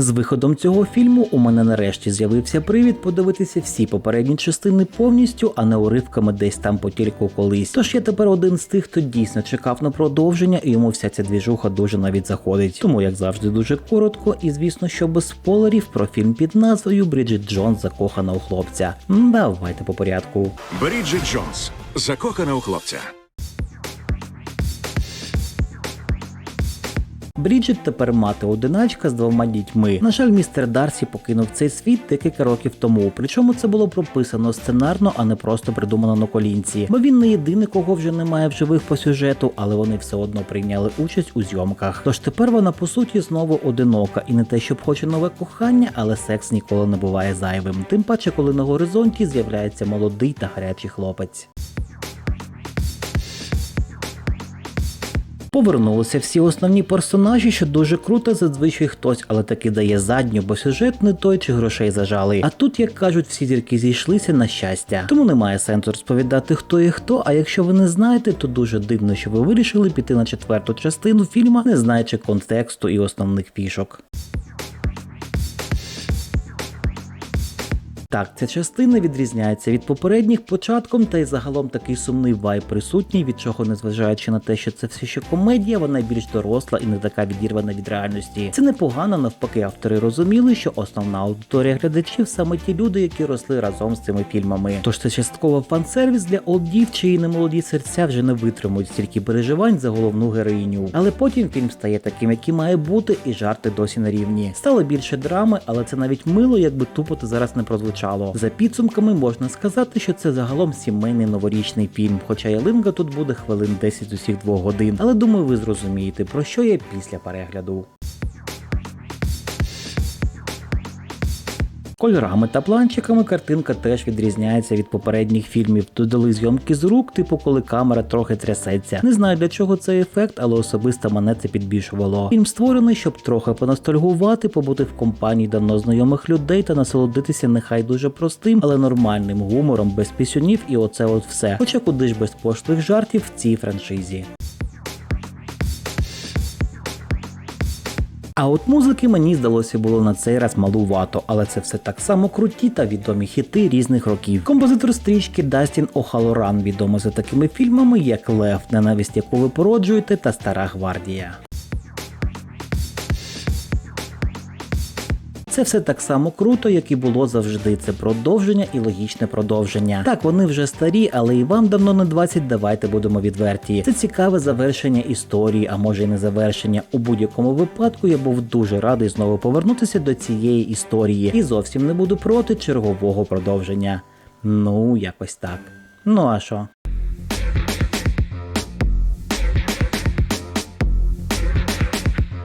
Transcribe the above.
З виходом цього фільму у мене нарешті з'явився привід подивитися всі попередні частини повністю, а не уривками десь там по тільки колись. Тож я тепер один з тих, хто дійсно чекав на продовження, і йому вся ця двіжуха дуже навіть заходить. Тому, як завжди, дуже коротко, і звісно, що без спойлерів про фільм під назвою Бріджит Джонс закохана у хлопця. Давайте по порядку. Бріджит Джонс. Закохана у хлопця. Бріджит тепер мати одиначка з двома дітьми. На жаль, містер Дарсі покинув цей світ декілька років тому. Причому це було прописано сценарно, а не просто придумано на колінці. Бо він не єдиний, кого вже немає в живих по сюжету, але вони все одно прийняли участь у зйомках. Тож тепер вона по суті знову одинока, і не те, щоб хоче нове кохання, але секс ніколи не буває зайвим. Тим паче, коли на горизонті з'являється молодий та гарячий хлопець. Повернулися всі основні персонажі, що дуже круто, зазвичай хтось, але таки дає задню, бо сюжет не той чи грошей зажали. А тут, як кажуть, всі зірки зійшлися на щастя. Тому немає сенсу розповідати, хто є хто. А якщо ви не знаєте, то дуже дивно, що ви вирішили піти на четверту частину фільма, не знаючи контексту і основних фішок. Так, ця частина відрізняється від попередніх початком, та й загалом такий сумний вайб присутній, від чого, незважаючи на те, що це все ще комедія, вона більш доросла і не така відірвана від реальності. Це непогано, навпаки, автори розуміли, що основна аудиторія глядачів саме ті люди, які росли разом з цими фільмами. Тож це частково фан-сервіс для олдів, чиї немолоді серця вже не витримують стільки переживань за головну героїню. Але потім фільм стає таким, який має бути, і жарти досі на рівні. Стало більше драми, але це навіть мило, якби тупо це зараз не прозвучало. За підсумками можна сказати, що це загалом сімейний новорічний фільм, хоча ялинка тут буде хвилин 10 з усіх двох годин. Але думаю, ви зрозумієте, про що я після перегляду. Кольорами та планчиками картинка теж відрізняється від попередніх фільмів. Додали зйомки з рук, типу коли камера трохи трясеться. Не знаю для чого цей ефект, але особисто мене це підбільшувало. Фільм створений, щоб трохи поностальгувати, побути в компанії давно знайомих людей та насолодитися нехай дуже простим, але нормальним гумором, без пісюнів і оце от все. Хоча куди ж без пошлих жартів в цій франшизі. А от музики мені здалося було на цей раз малувато, але це все так само круті та відомі хіти різних років. Композитор стрічки Дастін Охалоран відомий за такими фільмами, як Лев, ненависть яку ви породжуєте, та Стара гвардія. Це все так само круто, як і було завжди. Це продовження і логічне продовження. Так, вони вже старі, але і вам давно не 20, давайте будемо відверті. Це цікаве завершення історії, а може й не завершення. У будь-якому випадку я був дуже радий знову повернутися до цієї історії і зовсім не буду проти чергового продовження. Ну, якось так. Ну а що?